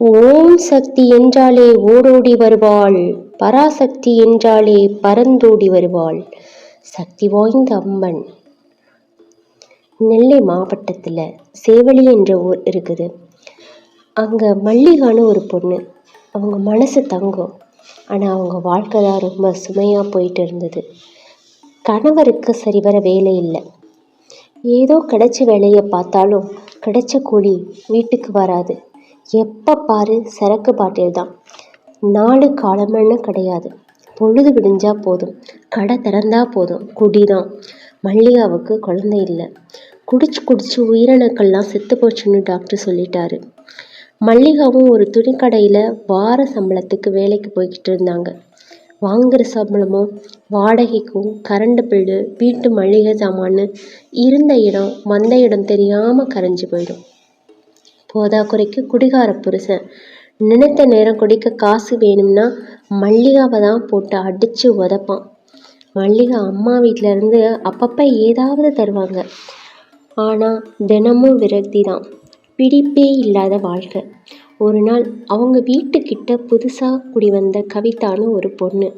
ஓம் சக்தி என்றாலே ஓடோடி வருவாள் பராசக்தி என்றாலே பறந்தோடி வருவாள். சக்தி வாய்ந்த அம்மன். நெல்லை மாவட்டத்தில் சேவலி என்ற ஊர் இருக்குது. அங்கே மல்லிகான்னு ஒரு பொண்ணு. அவங்க மனசு தங்கம். ஆனால் அவங்க வாழ்க்கை தான் ரொம்ப சுமையாக போயிட்டு இருந்தது. கணவருக்கு சரிவர வேலை இல்லை. ஏதோ கிடைச்ச வேலையை பார்த்தாலும் கிடைச்ச கூலி வீட்டுக்கு வராது. எப்போ பாரு சரக்கு பாட்டில் தான் நாலு காலமென்னு கிடையாது. பொழுது விடிஞ்சா போதும். கடை திறந்தா போதும். குடி தான் மல்லிகாவுக்கு குழந்தை இல்லை. குடிச்சு குடிச்சு உயிரணுக்கள்லாம் செத்து போச்சுன்னு டாக்டர் சொல்லிட்டாரு. மல்லிகாவும் ஒரு துணிக்கடையில் வார சம்பளத்துக்கு வேலைக்கு போய்கிட்டு இருந்தாங்க. வாங்குகிற சம்பளமும் வாடகைக்கும் கரண்ட் பில்லு வீட்டு மளிகை சாமான்னு இருந்த இடம் வந்த இடம் தெரியாமல் கரைஞ்சி போயிடும். போதாக்குறைக்கு குடிகார புருஷன். நினைத்த நேரம் குடிக்க காசு வேணும்னா மல்லிகாவை தான் போட்டு அடித்து உதப்பான். மல்லிகா அம்மா வீட்டிலேருந்து அப்பப்போ ஏதாவது தருவாங்க. ஆனால் தினமும் விரக்தி தான். பிடிப்பே இல்லாத வாழ்க்கை. ஒரு நாள் அவங்க வீட்டுக்கிட்ட புதுசாக குடி வந்த கவிதான்னு ஒரு பொண்ணு.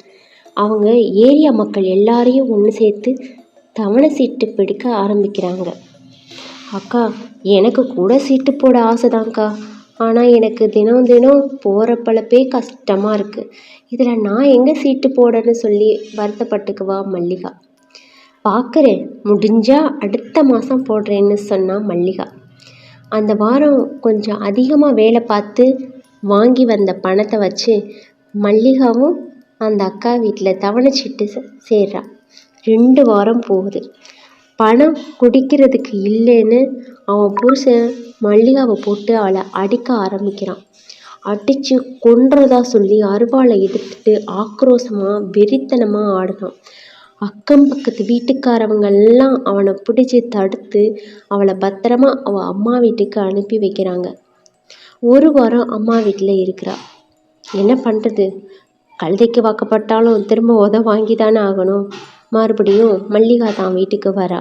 அவங்க ஏரியா மக்கள் எல்லாரையும் ஒன்று சேர்த்து தவணை சீட்டு பிடிக்க ஆரம்பிக்கிறாங்க. அக்கா எனக்கு கூட சீட்டு போட ஆசைதான்க்கா. ஆனால் எனக்கு தினம் தினம் போகிற பழப்பே கஷ்டமாக இருக்குது இதில் நான் எங்கே சீட்டு போடன்னு சொல்லி வருத்தப்பட்டுக்குவா மல்லிகா. பார்க்குறேன் முடிஞ்சால் அடுத்த மாதம் போடுறேன்னு சொன்னால் மல்லிகா. அந்த வாரம் கொஞ்சம் அதிகமாக வேலை பார்த்து வாங்கி வந்த பணத்தை வச்சு மல்லிகாவும் அந்த அக்கா வீட்டில் தவணைச்சிட்டு சேர்றா. ரெண்டு வாரம் போகுது. பணம் குடிக்கிறதுக்கு இல்லைன்னு அவன் புருஷன் மல்லிகாவை போட்டு அவளை அடிக்க ஆரம்பிக்கிறான். அடித்து கொன்றதா சொல்லி அருவாளை எடுத்துட்டு ஆக்ரோஷமாக வெறித்தனமாக ஆடுனான் அக்கம் பக்கத்து வீட்டுக்காரவங்கெல்லாம் அவனை பிடிச்சி தடுத்து அவளை பத்திரமா அவள் அம்மா வீட்டுக்கு அனுப்பி வைக்கிறாங்க. ஒரு வாரம் அம்மா வீட்டில் இருக்கிறா. என்ன பண்ணுறது கழுதைக்கு வாக்கப்பட்டாலும் திரும்ப உத வாங்கி தானே ஆகணும். மறுபடியும் மல்லிகா தான் வீட்டுக்கு வரா.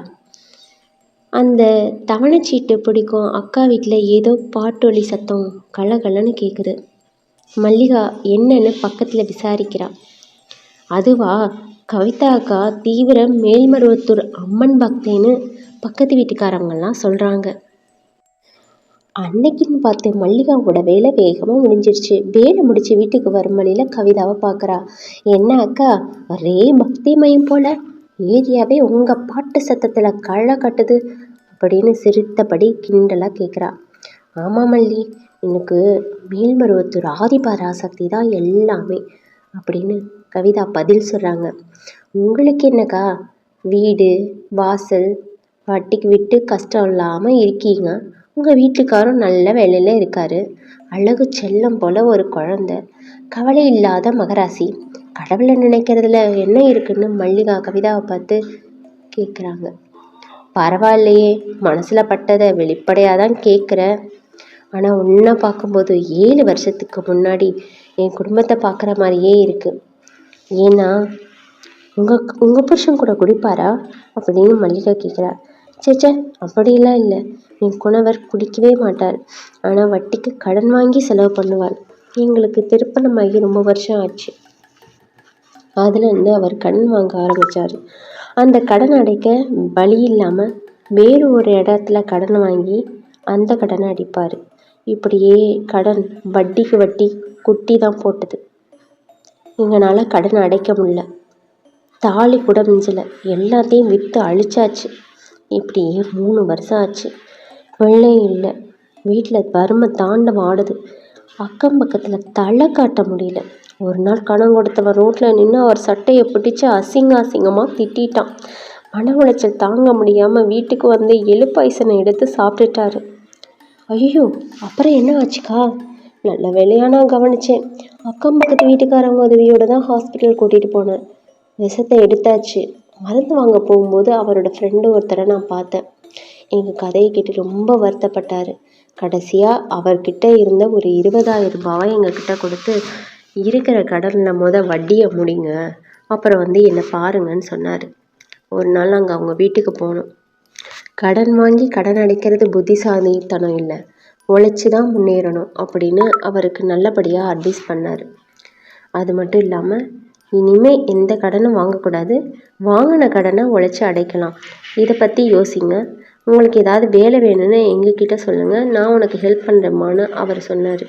அந்த தவணைச்சீட்டு பிடிக்கும் அக்கா வீட்டில் ஏதோ பாட்டொலி சத்தம் கலகலன்னு கேட்குது மல்லிகா என்னன்னு பக்கத்தில் விசாரிக்கிறா. அதுவா கவிதா அக்கா தீவிர மேல்மருவத்தூர் அம்மன் பக்தின்னு பக்கத்து வீட்டுக்காரவங்கெல்லாம் சொல்கிறாங்க அன்னைக்குன்னு பார்த்து மல்லிகாவோட வேலை வேகமாக முடிஞ்சிருச்சு. வேலை முடிச்சு வீட்டுக்கு வரும் வழியில் கவிதாவை பார்க்குறா. என்ன அக்கா? ஒரே பக்தி மயம் போல. ஏரியாவே உங்கள் பாட்டு சத்தத்தில் களை கட்டுது அப்படின்னு சிரித்தபடி கிண்டலாக கேட்குறா ஆமாம் மல்லி எனக்கு மேல்மருவத்தூர் ஆதிபராசக்தி தான் எல்லாமே அப்படின்னு கவிதா பதில் சொல்கிறாங்க உங்களுக்கு என்னக்கா? வீடு வாசல் வட்டிக்கு விட்டு கஷ்டம் இல்லாமல் இருக்கீங்க. உங்கள் வீட்டுக்காரும் நல்ல வேலையில் இருக்கார். அழகு செல்லம் போல் ஒரு குழந்த. கவலை இல்லாத மகராசி. கடவுளை நினைக்கிறதுல என்ன இருக்குன்னு மல்லிகா கவிதாவை பார்த்து கேட்குறாங்க பரவாயில்லையே மனசில் பட்டதை வெளிப்படையாக தான் கேட்குற ஆனால் உன்னை பார்க்கும்போது ஏழு வருஷத்துக்கு முன்னாடி என் குடும்பத்தை பார்க்குற மாதிரியே இருக்குது ஏன்னா உங்கள் உங்கள் புருஷன் கூட குடிப்பாரா? அப்படின்னு மல்லிகா கேட்குறா சேச்சே அப்படிலாம் இல்லை. என் குணவர் குடிக்கவே மாட்டார். ஆனால் வட்டிக்கு கடன் வாங்கி செலவு பண்ணுவார் எங்களுக்கு திருப்பணமாகி ரொம்ப வருஷம் ஆச்சு. அதுலேருந்து அவர் கடன் வாங்க ஆரம்பித்தார் அந்த கடன் அடைக்க வழி இல்லாமல் வேறு ஒரு இடத்துல கடன் வாங்கி அந்த கடனை அடிப்பார். இப்படியே கடன் வட்டிக்கு வட்டி குட்டி தான் போட்டது. எங்களால் கடன் அடைக்க முடியல. தாலி கூட மிஞ்சலை. எல்லாத்தையும் விற்று அழிச்சாச்சு. இப்படியே மூணு வருஷம் ஆச்சு. வெள்ளையும் இல்லை. வீட்டில் வறுமை தாண்டவம் ஆடுது. அக்கம் பக்கத்தில் தலை காட்ட முடியல. ஒரு நாள் கணம் கொடுத்தவன் ரோட்டில் நின்று அவர் சட்டையை பிடிச்சி அசிங்க அசிங்கமாக திட்டான் மன உளைச்சல் தாங்க முடியாமல் வீட்டுக்கு வந்து எலுப்பாய்சனை எடுத்து சாப்பிட்டுட்டாரு. ஐயோ அப்புறம் என்ன ஆச்சுக்கா? நல்ல வேலையாக நான் கவனித்தேன் அக்கம் பக்கத்து வீட்டுக்காரங்க உதவியோடு தான் ஹாஸ்பிட்டல் கூட்டிகிட்டு போனேன். விஷத்தை எடுத்தாச்சு. மருந்து வாங்க போகும்போது அவரோட ஃப்ரெண்டு ஒருத்தரை நான் பார்த்தேன். எங்கள் கதையை கேட்டு ரொம்ப வருத்தப்பட்டார். கடைசியாக அவர்கிட்ட இருந்த ஒரு இருபதாயிரம் ரூபாவை எங்கக்கிட்ட கொடுத்து இருக்கிற கடனில் முத வட்டியை முடிங்க. அப்புறம் வந்து என்னை பாருங்கன்னு சொன்னார். ஒரு நாள் நாங்கள் அவங்க வீட்டுக்கு போனோம். கடன் வாங்கி கடன் அடைக்கிறது புத்திசாலித்தனம் இல்லை. உழைச்சி தான் முன்னேறணும் அப்படின்னு அவருக்கு நல்லபடியாக அட்வைஸ் பண்ணார். அது மட்டும் இல்லாமல் இனிமேல் எந்த கடனும் வாங்கக்கூடாது. வாங்கின கடனை உழைச்சி அடைக்கலாம். இதை பற்றி யோசிங்க. உங்களுக்கு ஏதாவது வேலை வேணும்னு எங்ககிட்ட சொல்லுங்கள் நான் உனக்கு ஹெல்ப் பண்ணுறேம்மான்னு அவர் சொன்னார்.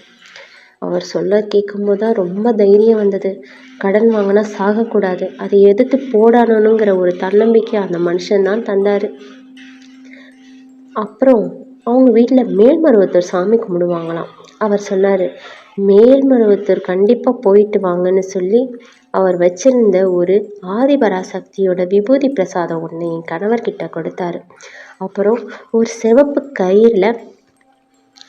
அவர் சொல்ல கேட்கும்போது தான் ரொம்ப தைரியம் வந்தது. கடன் வாங்கினா சாகக்கூடாது. அதை எதிர்த்து போடாடணுங்கிற ஒரு தன்னம்பிக்கை அந்த மனுஷன்தான் தந்தார். அப்புறம் அவங்க வீட்டில் மேல்மருவத்தூர் சாமி கும்பிடுவாங்களாம். அவர் சொன்னார் மேல்மருவத்தூர் கண்டிப்பாக போயிட்டு வாங்கன்னு சொல்லி அவர் வச்சிருந்த ஒரு ஆதிபராசக்தியோட விபூதி பிரசாதம் ஒன்று என் கணவர்கிட்ட கொடுத்தாரு. அப்புறம் ஒரு சிவப்பு கயிறில்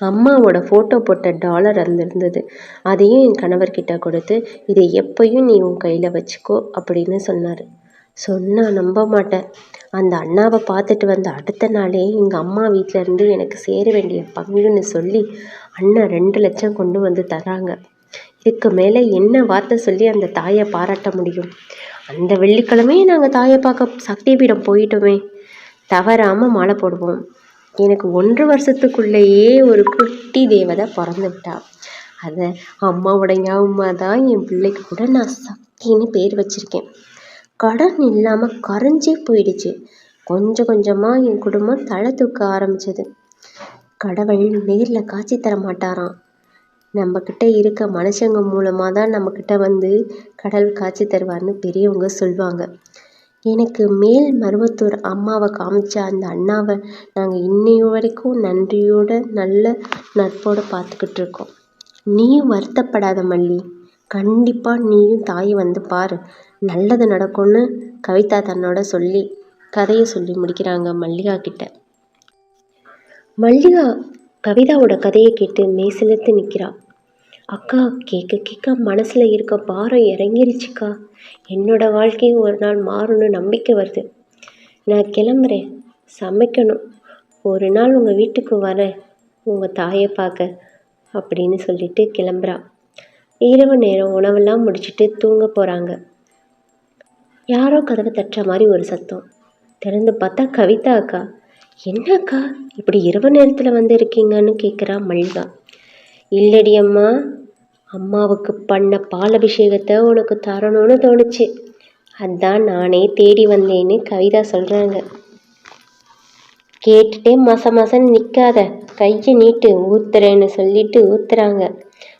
அம்மாவோட ஃபோட்டோ போட்ட டாலர் அதில் இருந்தது. அதையும் என் கணவர்கிட்ட கொடுத்து இதை எப்பயும் நீ உன் கையில் வச்சுக்கோ அப்படின்னு சொன்னார். சொன்னால் நம்ப மாட்டேன். அந்த அண்ணாவை பார்த்துட்டு வந்த அடுத்த நாளே எங்கள் அம்மா வீட்டில் இருந்து எனக்கு சேர வேண்டிய பங்குன்னு சொல்லி அண்ணன் ரெண்டு லட்சம் கொண்டு வந்து தராங்க. இதுக்கு மேலே என்ன வார்த்தை சொல்லி அந்த தாயை பாராட்ட முடியும்? அந்த வெள்ளிக்கிழமையே நாங்கள் தாயை பார்க்க சக்தி பீடம் போயிட்டோமே. தவறாமல் மாலை போடுவோம். எனக்கு ஒன்று வருஷத்துக்குள்ளேயே ஒரு குட்டி தேவதை பிறந்து விட்டா. அதை அம்மாவோட ஞாபகமாக தான் என் பிள்ளைக்கு கூட நான் சக்தின்னு பேர் வச்சுருக்கேன். கடன் இல்லாமல் கரைஞ்சே போயிடுச்சு. கொஞ்சம் கொஞ்சமாக என் குடும்பம் தலை தூக்க ஆரம்பிச்சது. கடவுள் நேரில் காட்சி தர மாட்டாராம். நம்மக்கிட்ட இருக்க மனுஷங்க மூலமாக தான் நம்மக்கிட்ட வந்து கடவுள் காட்சி தருவார்னு பெரியவங்க சொல்லுவாங்க எனக்கு மேல் மருவத்தூர் அம்மாவை காமிச்ச அந்த அண்ணாவை நாங்கள் இன்னைய வரைக்கும் நன்றியோட நல்ல நட்போடு பார்த்துக்கிட்டு இருக்கோம். நீயும் வருத்தப்படாத மல்லி. கண்டிப்பாக நீயும் தாயை வந்து பாரு. நல்லது நடக்கும்னு கவிதா தன்னோட சொல்லி கதையை சொல்லி முடிக்கிறாங்க மல்லிகா கிட்ட. மல்லிகா கவிதாவோட கதையை கேட்டு மேசிலத்து நிற்கிறா அக்கா கேட்க கேட்க மனசில் இருக்க பாரம் இறங்கிருச்சுக்கா. என்னோட வாழ்க்கையும் ஒரு நாள் மாறும்னு நம்பிக்கை வருது. நான் கிளம்புறேன். சமைக்கணும். ஒரு நாள் உங்கள் வீட்டுக்கு வரேன். உங்கள் தாயை பார்க்க அப்படின்னு சொல்லிட்டு கிளம்புறா. இரவு நேரம் உணவெல்லாம் முடிச்சுட்டு தூங்க போகிறாங்க யாரோ கதவை தட்டுற மாதிரி ஒரு சத்தம். திறந்து பார்த்தா கவிதா அக்கா. என்னக்கா இப்படி இரவு நேரத்தில் வந்திருக்கீங்கன்னு கேட்குறா மல்லிகா. இல்லடி அம்மா அம்மாவுக்கு பண்ண பாலபிஷேகத்தை உனக்கு தரணும்னு தோணுச்சு. அதான் நானே தேடி வந்தேன்னு கவிதா சொல்கிறாங்க கேட்டுட்டே மச மாசம் நிற்காத கையை நீட்டு ஊத்துறேன்னு சொல்லிட்டு ஊத்துறாங்க.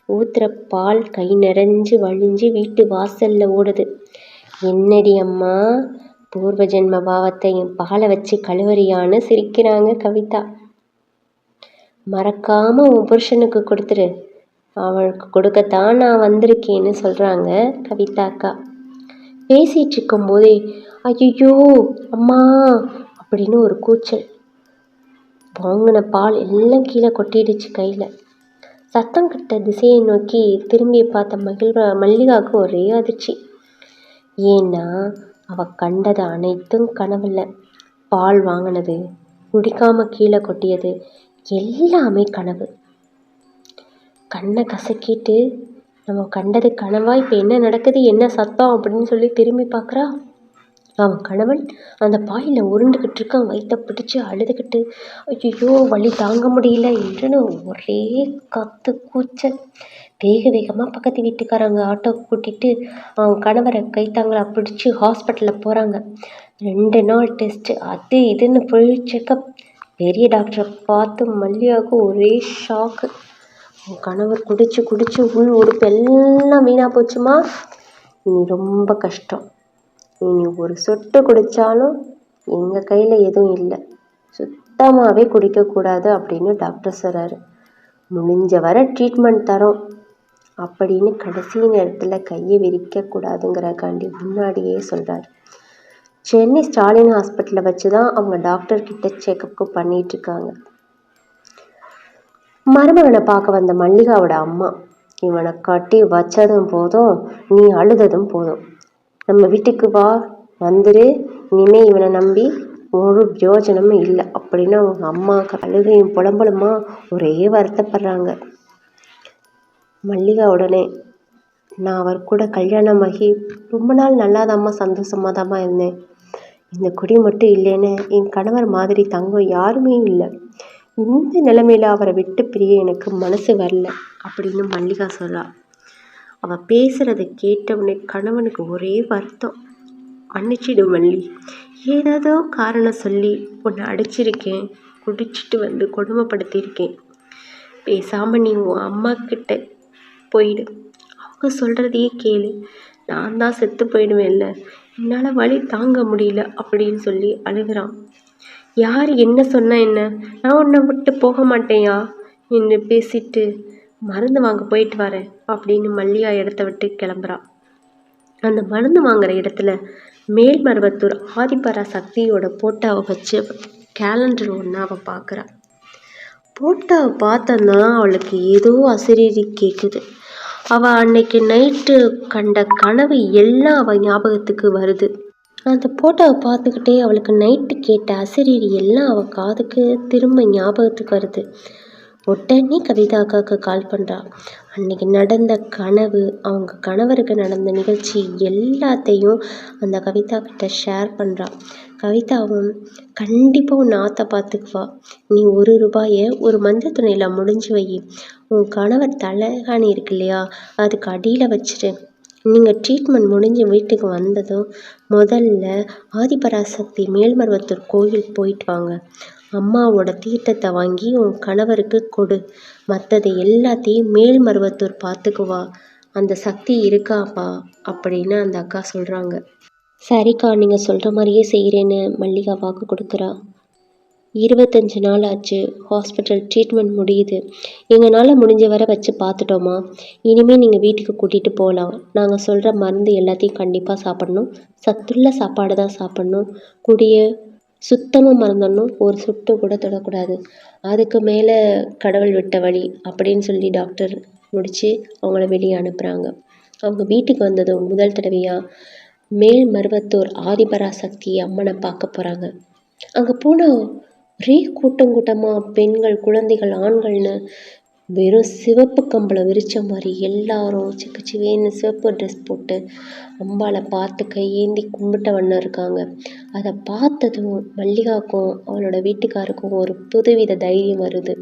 ஊத்துற பால் கை நிறைஞ்சு வழிஞ்சு வீட்டு வாசல்ல ஓடுது. என்னடி அம்மா பூர்வ ஜென்ம பாவத்தை என் பாலை வச்சு கழுவறியான்னு சிரிக்கிறாங்க கவிதா. மறக்காம உன் புருஷனுக்கு கொடுத்துரு. அவளுக்கு கொடுக்கத்தான் நான் வந்திருக்கேன்னு சொல்கிறாங்க கவிதா அக்கா. பேசிகிட்டு இருக்கும்போதே ஐயோ அம்மா அப்படின்னு ஒரு கூச்சல். வாங்கின பால் எல்லாம் கீழே கொட்டிடுச்சு கையில். சத்தம் கிட்ட திசையை நோக்கி திரும்பி பார்த்த மகிழ்வ மல்லிகாவுக்கு ஒரே அதிர்ச்சி. ஏன்னா அவள் கண்டது அனைத்தும் கனவுல பால் வாங்கினது குடிக்காமல் கீழே கொட்டியது எல்லாமே கனவு. கண்ணை கசக்கிட்டு நம்ம கண்டது கனவா இப்போ என்ன நடக்குது என்ன சத்தம் அப்படின்னு சொல்லி திரும்பி பார்க்குறா? அவன் கணவன் அந்த பாயில் உருண்டுக்கிட்டு இருக்கான் வயிற்ற பிடிச்சி அழுதுகிட்டு. ஐயோ வலி தாங்க முடியல என்றுன்னு ஒரே கத்து கூச்சல். வேக வேகமாக பக்கத்து வீட்டுக்காரங்க ஆட்டோ கூட்டிகிட்டு அவன் கணவரை கைத்தாங்களா பிடிச்சி ஹாஸ்பிட்டலில் போகிறாங்க ரெண்டு நாள் டெஸ்ட்டு அது இதுன்னு ஃபுல் செக்கப் பெரிய டாக்டரை பார்த்து மல்லிகாவுக்கு ஒரே ஷாக்கு உன் கணவர் குடிச்சு குடிச்சு உள் உடுப்பு எல்லாம் வீணாக போச்சுமா? இனி ரொம்ப கஷ்டம். இனி ஒரு சொட்டு குடித்தாலும் எங்கள் கையில் எதுவும் இல்லை. சுத்தமாகவே குடிக்கக்கூடாது அப்படின்னு டாக்டர் சொல்கிறாரு முடிஞ்ச வர ட்ரீட்மெண்ட் தரோம். அப்படின்னு கடைசி நேரத்தில் கையை விரிக்கக்கூடாதுங்கிறக்காண்டி முன்னாடியே சொல்கிறார் சென்னை ஸ்டாலின் ஹாஸ்பிட்டலில் வச்சு தான் அவங்க டாக்டர் கிட்ட பண்ணிட்டு பண்ணிகிட்ருக்காங்க மருமகனை பார்க்க வந்த மல்லிகாவோட அம்மா இவனை கட்டி வச்சதும் போதும் நீ அழுததும் போதும். நம்ம வீட்டுக்கு வா வந்துரு இனிமே இவனை நம்பி ஒரு பிரயோஜனமும் இல்லை அப்படின்னு அவங்க அம்மாவுக்கு அழுகையும் புலம்பலுமா ஒரே வருத்தப்படுறாங்க. மல்லிகா உடனே நான் அவர் கூட கல்யாணமாகி ரொம்ப நாள் நல்லாதாம்மா சந்தோஷமாக தாம்மா இருந்தேன். இந்த குடி மட்டும் இல்லைன்னு என் கணவர் மாதிரி தங்கம் யாருமே இல்லை. இந்த நிலைமையில் அவரை விட்டு பிரிய எனக்கு மனசு வரல அப்படின்னு மல்லிகா சொல்றா அவள் பேசுகிறத கேட்டவுடனே கணவனுக்கு ஒரே வருத்தம். மன்னிச்சிடு மல்லி ஏதேதோ காரணம் சொல்லி உன்னை அடிச்சிருக்கேன் குடிச்சிட்டு வந்து கொடுமைப்படுத்தியிருக்கேன். பேசாமல் நீ உன் அம்மா கிட்ட போயிடு. அவங்க சொல்கிறதையே கேளு. நான் தான் செத்து போயிடுவேன்ல. என்னால் வலி தாங்க முடியல அப்படின்னு சொல்லி அழுகிறான். யார் என்ன சொன்னால் என்ன? நான் உன்னை விட்டு போக மாட்டேயா என்று பேசிட்டு மருந்து வாங்க போயிட்டு வரேன் அப்படின்னு மல்லியா இடத்த விட்டு கிளம்புறான். அந்த மருந்து வாங்குற இடத்துல மேல்மருவத்தூர் ஆதிபரா சக்தியோட போட்டோவை வச்சு கேலண்டர் ஒன்று அவள் பார்க்குறா போட்டோவை பார்த்தோன்னா அவளுக்கு ஏதோ அசிரீரி கேட்குது அவள் அன்னைக்கு நைட்டு கண்ட கனவு எல்லாம் அவள் ஞாபகத்துக்கு வருது. அந்த போட்டோவை பார்த்துக்கிட்டே அவளுக்கு நைட்டு கேட்ட அசிரீரி எல்லாம் அவள் காதுக்கு திரும்ப ஞாபகத்துக்கு வருது. உடனே கவிதா அக்காவுக்கு கால் பண்ணுறா அன்னைக்கு நடந்த கனவு அவங்க கணவருக்கு நடந்த நிகழ்ச்சி எல்லாத்தையும் அந்த கவிதா கிட்ட ஷேர் பண்ணுறா கவிதாவும் கண்டிப்பாக உன் ஆத்தை பார்த்துக்குவா நீ ஒரு ரூபாயை ஒரு மஞ்சள் துணியில் முடிஞ்சு வை. உன் கணவர் தலைகாணி இருக்கு இல்லையா அதுக்கு அடியில் வச்சிரு. நீங்கள் ட்ரீட்மெண்ட் முடிஞ்சு வீட்டுக்கு வந்ததும் முதல்ல ஆதிபராசக்தி மேல்மருவத்தூர் கோயில் போயிட்டு வாங்க. அம்மாவோட தீர்த்தத்தை வாங்கி உன் கணவருக்கு கொடு. மற்றதை எல்லாத்தையும் மேல்மருவத்தூர் பார்த்துக்குவா அந்த சக்தி இருக்காப்பா அப்படின்னு அந்த அக்கா சொல்கிறாங்க சரிக்கா நீங்கள் சொல்கிற மாதிரியே செய்கிறேன்னு மல்லிகா வாக்கு கொடுக்குறா. இருபத்தஞ்சி நாள் ஆச்சு ஹாஸ்பிட்டல் ட்ரீட்மெண்ட் முடியுது. எங்களால் முடிஞ்ச வரை வச்சு பார்த்துட்டோமா? இனிமேல் நீங்கள் வீட்டுக்கு கூட்டிகிட்டு போகலாம். நாங்கள் சொல்கிற மருந்து எல்லாத்தையும் கண்டிப்பாக சாப்பிட்ணும். சத்துள்ள சாப்பாடு தான் சாப்பிட்ணும். கூடிய சுத்தமாக மறந்துடணும். ஒரு சுட்டு கூட தொடக்கூடாது. அதுக்கு மேலே கடவுள் விட்ட வழி அப்படின்னு சொல்லி டாக்டர் முடித்து அவங்கள வெளியே அனுப்புகிறாங்க அவங்க வீட்டுக்கு வந்ததும் முதல் தடவையாக மேல்மருவத்தூர் ஆதிபராசக்தி அம்மனை பார்க்க போகிறாங்க அங்கே போனால் ஒரே கூட்டம் கூட்டமாக பெண்கள் குழந்தைகள் ஆண்கள்னு வெறும் சிவப்பு கம்பளை விரித்த மாதிரி எல்லாரும் சிக்கு சிவேன்னு சிவப்பு ட்ரெஸ் போட்டு அம்பாளை பார்த்து கையேந்தி கும்பிட்ட வண்ணம் இருக்காங்க. அதை பார்த்ததும் மல்லிகாவுக்கும் அவளோட வீட்டுக்காருக்கும் ஒரு புதுவித தைரியம் வருது.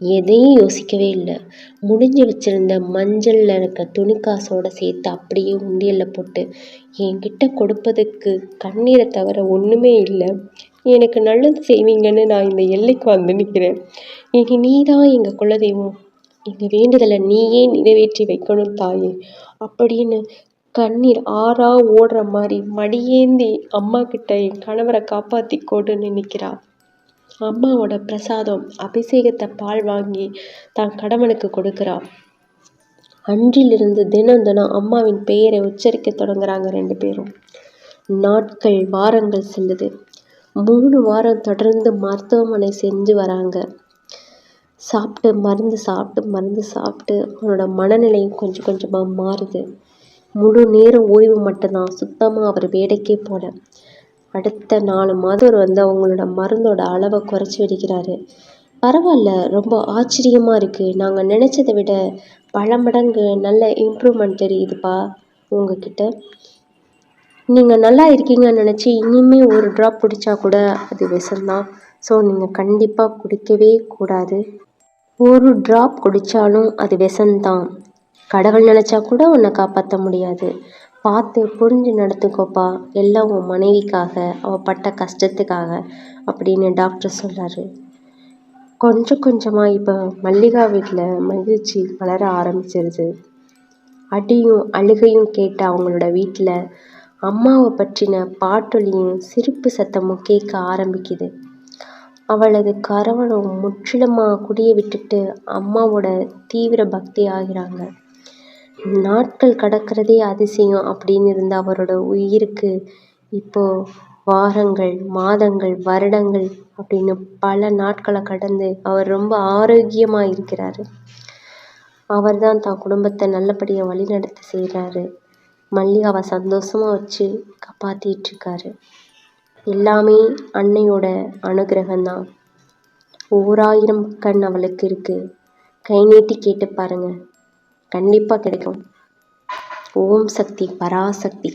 எதையும் யோசிக்கவே இல்லை. முடிஞ்சு வச்சுருந்த மஞ்சளில் இருக்க துணிக்காசோட சேர்த்து அப்படியே உண்டியலில் போட்டு என்கிட்ட கொடுப்பதுக்கு கண்ணீரை தவிர ஒன்றுமே இல்லை. எனக்கு நல்லது செய்வீங்கன்னு நான் இந்த எல்லைக்கு வந்து நிற்கிறேன் இனி நீ தான் எங்கள் குலதெய்வம். எங்கள் வேண்டுதலை நீயே நிறைவேற்றி வைக்கணும் தாயே. அப்படின்னு கண்ணீர் ஆறா ஓடுற மாதிரி மடியேந்தி அம்மா கிட்ட என் கணவரை காப்பாற்றி கொடுன்னு நிற்கிறா அம்மாவோட பிரசாதம் அபிஷேகத்தை பால் வாங்கி தான் கணவனுக்கு கொடுக்குறா. அன்றிலிருந்து தினம் தினம் அம்மாவின் பெயரை உச்சரிக்க தொடங்குறாங்க ரெண்டு பேரும். நாட்கள் வாரங்கள் செல்லுது. மூணு வாரம் தொடர்ந்து மருத்துவமனை செஞ்சு வராங்க. சாப்பிட்டு மருந்து சாப்பிட்டு மருந்து சாப்பிட்டு அவனோட மனநிலையும் கொஞ்சம் கொஞ்சமாக மாறுது. முழு நேரம் ஓய்வு மட்டும்தான். சுத்தமாக அவர் வேலைக்கே போல. அடுத்த நாலு மாதம் வந்து அவங்களோட மருந்தோட அளவை குறைச்சி வெடிக்கிறாரு. பரவாயில்ல ரொம்ப ஆச்சரியமாக இருக்குது நாங்கள் நினச்சதை விட பல மடங்கு நல்ல இம்ப்ரூவ்மெண்ட் தெரியுதுப்பா உங்ககிட்ட. நீங்கள் நல்லா இருக்கீங்கன்னு நினச்சி இனிமேல் ஒரு ட்ராப் குடித்தா கூட அது விஷம்தான். ஸோ நீங்கள் கண்டிப்பாக குடிக்கவே கூடாது. ஒரு ட்ராப் குடித்தாலும் அது விஷம்தான். கடவுள் நினச்சா கூட உன்னை காப்பாற்ற முடியாது. பார்த்து புரிஞ்சு நடத்துக்கோப்பா எல்லாம் உன் மனைவிக்காக அவள் பட்ட கஷ்டத்துக்காக அப்படின்னு டாக்டர் சொல்கிறாரு கொஞ்சம் கொஞ்சமாக இப்போ மல்லிகா வீட்டில் மகிழ்ச்சி வளர ஆரம்பிச்சிருது. அடியும் அழுகையும் கேட்ட அவங்களோட வீட்டில் அம்மாவை பற்றின பாட்டொலியும் சிரிப்பு சத்தமும் கேட்க ஆரம்பிக்குது. அவளது கரவணம் முற்றிலுமாக குடிய விட்டுட்டு அம்மாவோட தீவிர பக்தி ஆகிறாங்க. நாட்கள் கடக்கிறதே அதிசயம் அப்படின்னு இருந்த அவரோட உயிருக்கு இப்போ வாரங்கள் மாதங்கள் வருடங்கள் அப்படின்னு பல நாட்களை கடந்து அவர் ரொம்ப ஆரோக்கியமாக இருக்கிறாரு. அவர் தான் தான் குடும்பத்தை நல்லபடியாக வழிநடத்த செய்கிறாரு மல்லிகாவை சந்தோஷமாக வச்சு காப்பாற்றிட்டுருக்காரு எல்லாமே அன்னையோட அனுகிரகம்தான் ஓராயிரம் கண் அவளுக்கு இருக்குது கை நீட்டி கேட்டு பாருங்கள் கண்டிப்பாக கிடைக்கும். ஓம் சக்தி பராசக்தி